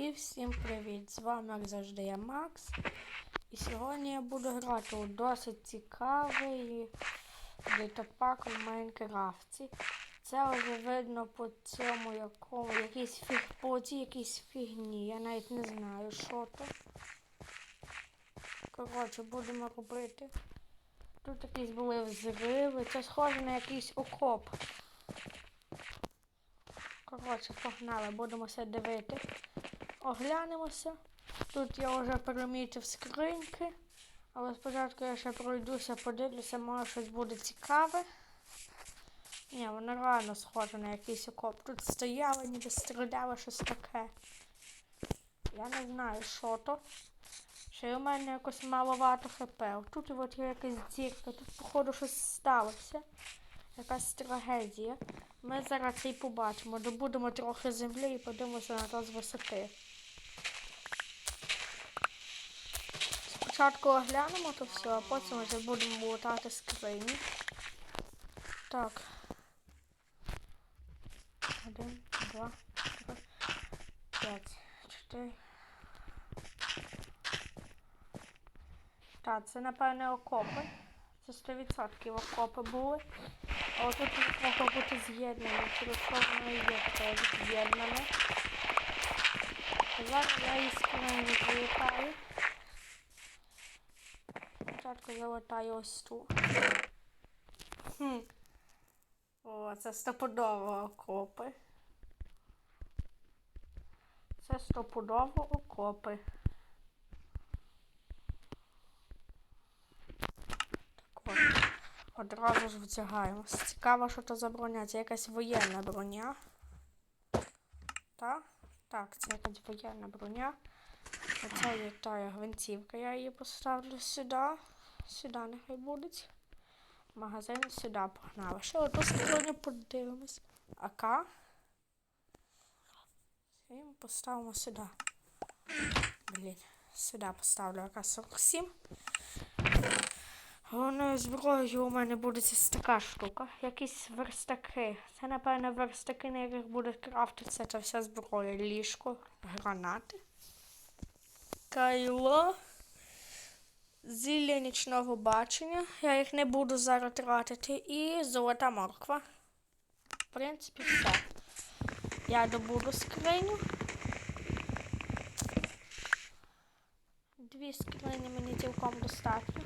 І всім привіт! З вами як завжди я Макс. І сьогодні я буду грати у досить цікавий датапак в Майнкрафті. Це вже видно по цьому якому якийсь фіг по цій якійсь фігні. Я навіть не знаю, що то. Коротше, будемо робити. Тут якісь були взриви. Це схоже на якийсь окоп. Коротше, погнали, будемо все дивити. Оглянемося. Тут я вже перемітив скриньки. Але спочатку я ще пройдуся, подивлюся, може щось буде цікаве. Ні, воно реально схоже на якийсь окоп. Тут стояли, ніби стріляли щось таке. Я не знаю, що то. Ще й у мене якось маловато хп. Тут от є якась дірка, тут, походу, щось сталося. Якась трагедія. Ми зараз це і побачимо. Добудемо трохи землі і подивимося на то з висоти. Спочатку оглянемо то все, а потім вже будемо лутати скрині. Так. Один, два, три, п'ять, чотири. Так, це напевне окопи. Це 100% окопи були. А тут треба бути з'єднано. Через що воно є таке з'єднане. Зараз я із скриню залітаю. Спочатку залетаю ось тут. Хм. О, це стопудово окопи. Це стопудово окопи. Так от. Одразу ж вдягаємося. Цікаво, що то за броня. Це якась воєнна броня. Так? Так, це якась воєнна броня. Оце є та гвинтівка. Я її поставлю сюди. Сюди нехай буде. Магазин сюди погнали. Ще одну скриню подивимось. АК. І поставимо сюди. Блін, сюди поставлю АК-47. Головною зброєю у мене буде така штука. Якісь верстаки. Це, напевно, верстаки, на яких буде крафтитися ця вся зброя. Ліжко, гранати. Кайло. Зілля нічного бачення. Я їх не буду зараз тратити. І золота морква. В принципі, все. Я добуду скриню. Дві скрині мені цілком достатньо.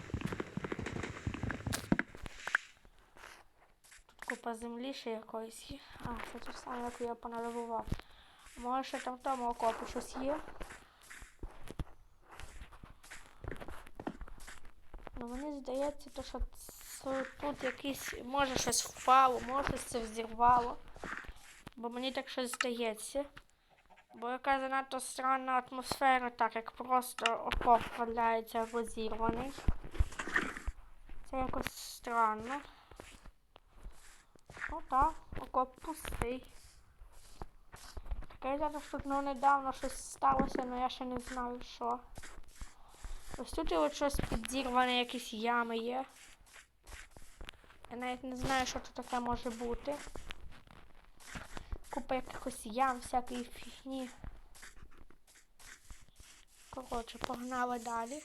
Тут Купа землі ще якоїсь є. А, це те саме, як я понадобував. Може ще там в тому окопі щось є. Ну мені здається, то, що це тут якийсь, може щось впало, може це взірвало. Бо мені так щось здається. Бо яка занадто странна атмосфера, так як просто окоп валяється розірваний. Це якось странно. Ну так, окоп пустий. Таке зараз тут ну, недавно щось сталося, але я ще не знаю що. Ось тут от щось підірване, якісь ями є. Я навіть не знаю, що тут таке може бути. Купа якихось ям, всякої фігні. Коротше, погнали далі.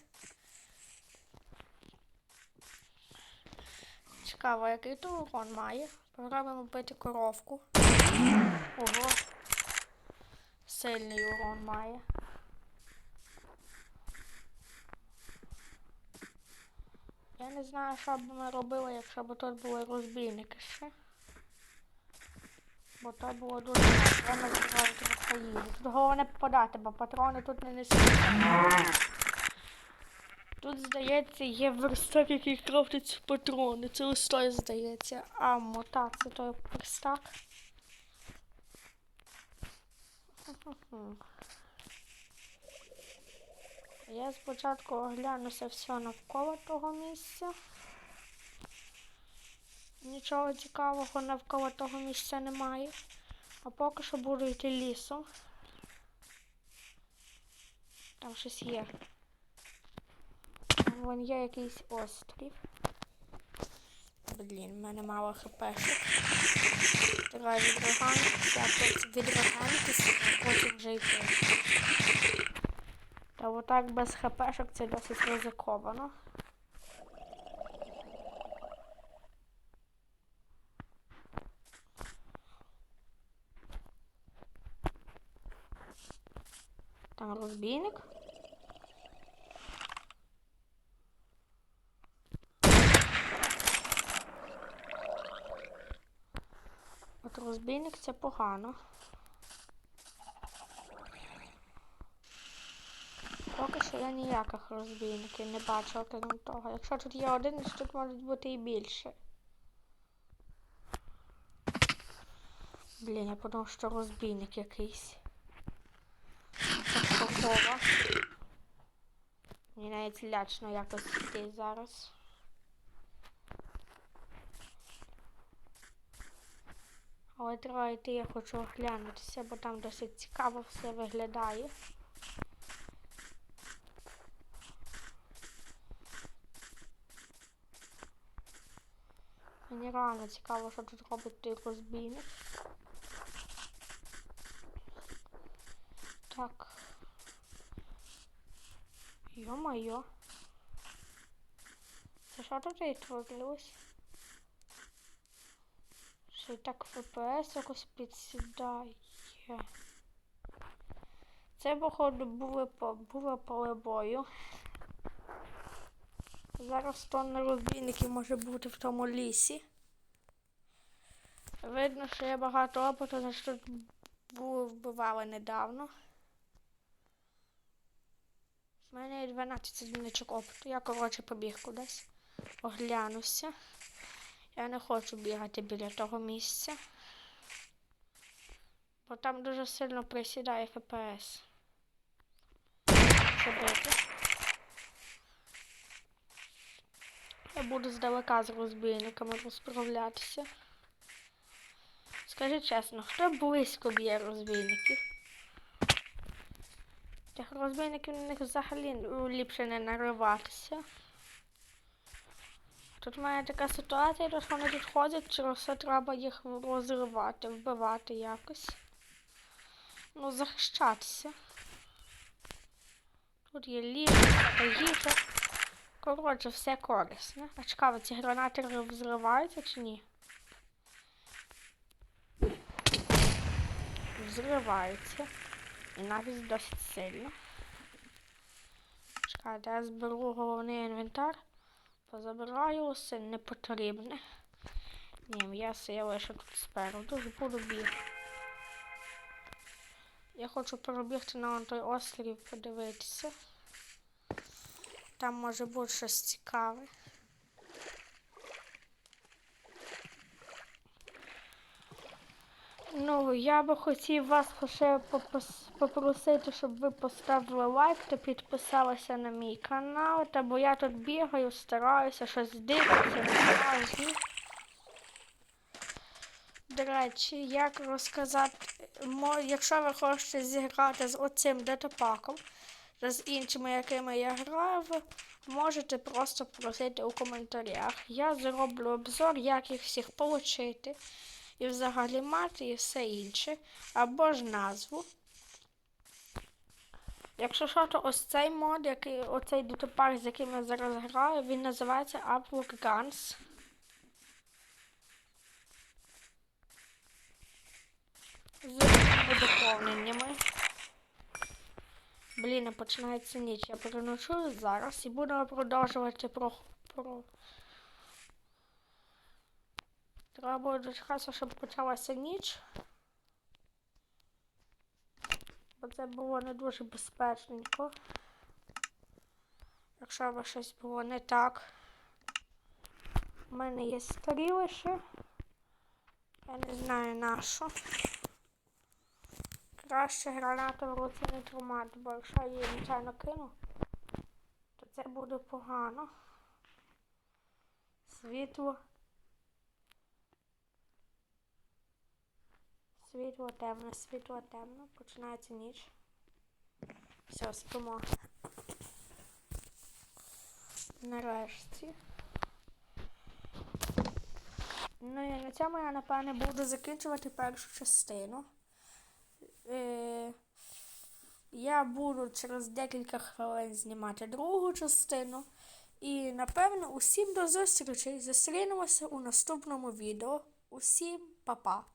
Цікаво, який то урон має. Попробуємо бити коровку. Ого. Сильний урон має. Я не знаю, що б ми робили, якщо б тут були розбійники ще. Бо то було дуже треба збирати їжі. Тут головне попадати, бо патрони тут не несуть. Тут, здається, є верстак, який крафтить патрони. Це ось той, здається. Аммо, так, це той верстак. Я спочатку оглянуся все навколо того місця. Нічого цікавого навколо того місця немає. А поки що буду йти лісом. Там щось є. Вон є якийсь острів. Блін, в мене мало хпшок. Давай відроганитися, відроганитися, а потім вже йти. Так без хпшок це досить ризиковано. Там розбійник. От розбійник це погано. Поки що я ніяких розбійників не бачу, окрім того. Якщо тут є один, то тут можуть бути і більше. Блін, я подумав, що розбійник якийсь. Мені навіть лячно якось йти зараз. Але треба йти, я хочу оглянутися, бо там досить цікаво все виглядає. Мені реально цікаво, що тут робить той розбійник. Так. Йо-моє. Це що тут відтворилось? Ще й так ФПС якось підсідає. Це, походу, було, по- поле бою. Зараз тонна розбійників може бути в тому лісі. Видно, що є багато опиту, значить тут вбивали недавно. У мене є 12 одиничок опиту. Я, коротше, побіг кудись. Оглянуся. Я не хочу бігати біля того місця. Бо там дуже сильно присідає ФПС. Я буду здалека з розбійниками розправлятися. Скажи чесно, хто близько б'є розбійників? Тих розбійників на них взагалі ліпше не нариватися. Тут в мене така ситуація, що вони тут ходять, через все треба їх розривати, вбивати якось. Ну, захищатися. Тут є ліжко, та їжа. Коротше, все корисне. А цікаво, ці гранати взриваються чи ні? Взриваються. І навіть досить сильно. Чекайте, я зберу головний інвентар. Позабираю усе непотрібне. Ні, м'ясо я лише тут спереду. ж Буду бігти. Я хочу пробігти на той острів, подивитися. Там може бути щось цікаве. Ну, я би хотів вас ще попросити, щоб ви поставили лайк та підписалися на мій канал. Та бо я тут бігаю, стараюся щось дивитися, не До речі, як розказати, якщо ви хочете зіграти з оцим детопаком, та з іншими, якими я граю, можете просто просити у коментарях. Я зроблю обзор, як їх всіх отримати. І взагалі мати і все інше. Або ж назву. Якщо що, то ось цей мод, який, оцей детопак, з яким я зараз граю, він називається Upwork Guns. З доповненнями. Блін, починається ніч. Я переночую зараз і буду продовжувати про. про... Треба буде дочекатися, щоб почалася ніч. Бо це було не дуже безпечненько. Якщо б щось було не так. У мене є старі лише. Я не знаю на що. Краще гранату в руці не тримати, бо якщо я її звичайно кину, то це буде погано. Світло. Світло темно, світло темно. Починається ніч. Все, спимо. Нарешті. Ну і на цьому я, напевне, буду закінчувати першу частину. Е, я буду через декілька хвилин знімати другу частину. І напевно усім до зустрічі. Зустрінемося у наступному відео. Усім па-па!